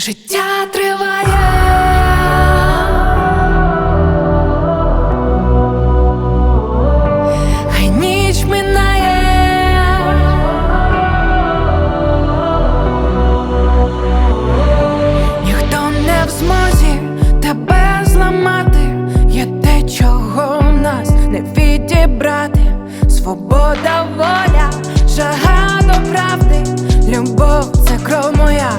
Життя триває. Хай ніч минає. Ніхто не в змозі тебе зламати. Є те, чого в нас не відібрати. Свобода, воля, жага до правди, любов це кров моя,